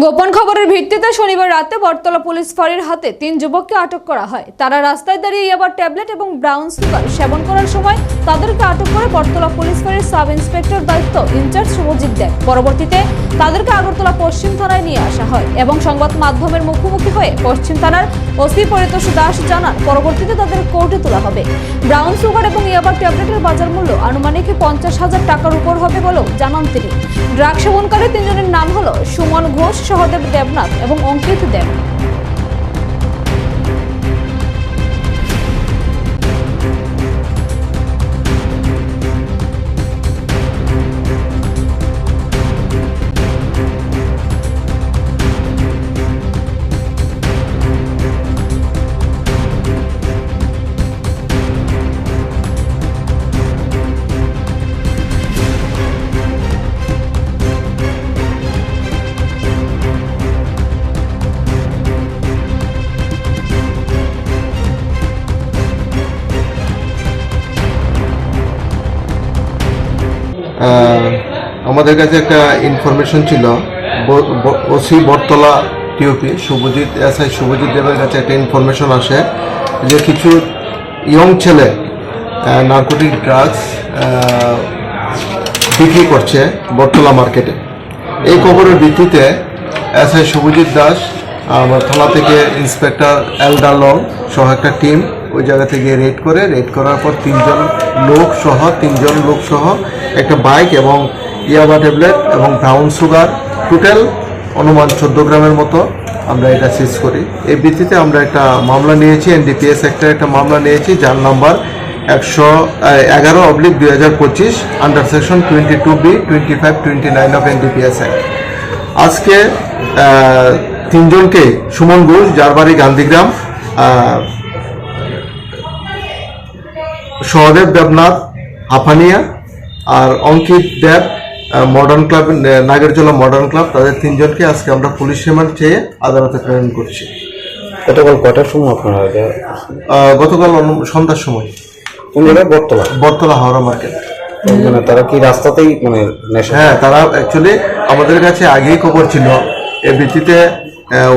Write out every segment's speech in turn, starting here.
গোপন খবরের ভিত্তিতে শনিবার রাতে বটতলা পুলিশ ফাঁড়ির হাতে তিন যুবককে আটক করা হয়। তারা রাস্তায় দাঁড়িয়ে ইয়াবার ট্যাবলেট এবং ব্রাউন সুগার সেবন করার সময় তাদেরকে আটক করে বটতলা পুলিশ ফাঁড়ির সাব ইন্সপেক্টর দায়িত্ব ইনচার্জ শুভজিৎ দেব। পরবর্তীতে তাদেরকে আগরতলা পশ্চিম থানায় নিয়ে আসা হয় এবং সংবাদ মাধ্যমের মুখোমুখি হয়ে পশ্চিম থানার ওসি পরিতোষ দাস জানান, পরবর্তীতে তাদের কোর্টে তোলা হবে। ব্রাউন সুগার এবং ইয়াবার ট্যাবলেটের বাজার মূল্য আনুমানিক পঞ্চাশ হাজার টাকার উপর হবে বলেও জানান তিনি। ড্রাগ সেবনকারী তিনজনের নাম হলো সুমন ঘোষ সহদেব দেবনাথ এবং অঙ্কিত দেব আমাদের কাছে একটা ইনফরমেশন ছিল OC Battala TOP Subhajit S I Subhajit দেবের কাছে একটা ইনফরমেশন আসে যে কিছু ইয়ং ছেলে নার্কোটিক ড্রাগস বিক্রি করছে বটতলা মার্কেটে এই খবরের ভিত্তিতে এস আই শুভজিৎ দাস আমার থানা থেকে ইন্সপেক্টর এলডা লং সহ একটা টিম ওই জায়গা থেকে রেড করে রেড করার পর তিনজন লোক সহ, তিনজন লোক সহ একটা বাইক এবং ইয়াবা ট্যাবলেট এবং ব্রাউন সুগার টোটাল অনুমান চোদ্দ গ্রামের মতো আমরা এটা সিজ করি। এই ভিত্তিতে আমরা একটা মামলা নিয়েছি এনডিপিএস একটা একটা মামলা নিয়েছি, যার নাম্বার একশো এগারো অবলিক দুই হাজার পঁচিশ under section twenty two B twenty five twenty nine of NDPS act আজকে তিনজনকে সুমন ঘোষ, যার বাড়ি গান্ধীগ্রাম সহদেব দেবনাথ হাফানিয়া আর Ankit Deb modern club Nagerjala modern club তাদের তিনজনকে আজকে আমরা পুলিশ রিমান্ড চেয়ে আদালতে প্রেরণ করছি। গতকাল কটার সময় আপনারা গতকাল সন্ধ্যার সময়। বটতলা? বটতলা হাওড়া মার্কেট মানে তারা কি রাস্তাতেই মানে হ্যাঁ তারা অ্যাকচুয়ালি আমাদের কাছে আগেই খবর ছিল। এর ভিত্তিতে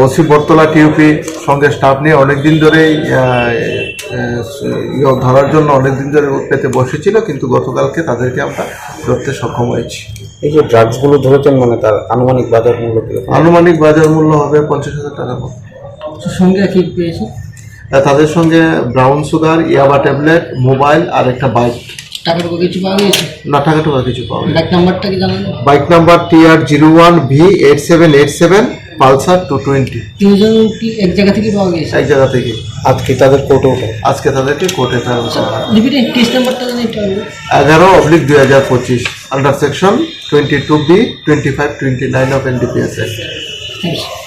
ওসি বটতলা টিউপি সঙ্গে স্টাফ নিয়ে অনেকদিন ধরেই ধরার জন্য অনেকদিন ধরে পেতে বসেছিল কিন্তু গতকালকে তাদেরকে আমরা ধরতে সক্ষম হয়েছি। এই যে ড্রাগসগুলো ধরেছেন মানে তার আনুমানিক বাজার মূল্য আনুমানিক বাজার মূল্য হবে পঞ্চাশ হাজার টাকার মতো। সঙ্গে কি পেয়েছে তাদের সঙ্গে ব্রাউন সুগার ইয়াবা ট্যাবলেট মোবাইল আর একটা বাইক। টাকা টুকু কিছু পাওয়া গেছে? না টাকা টাকা কিছু পাওয়া যায় নাম্বারটা কি জানানো? Bike number T R zero one V eight seven eight seven Pulsar two twenty কি এক জায়গা থেকে পাওয়া গেছে এক জায়গা থেকে। আজকে তাদের কোর্টে ওঠে আজকে তাদেরকে কোর্টে কেস নাম্বারটা। এগারো অবলিক দুই হাজার পঁচিশ under section twenty two B twenty five twenty nine of NDPS Thanks.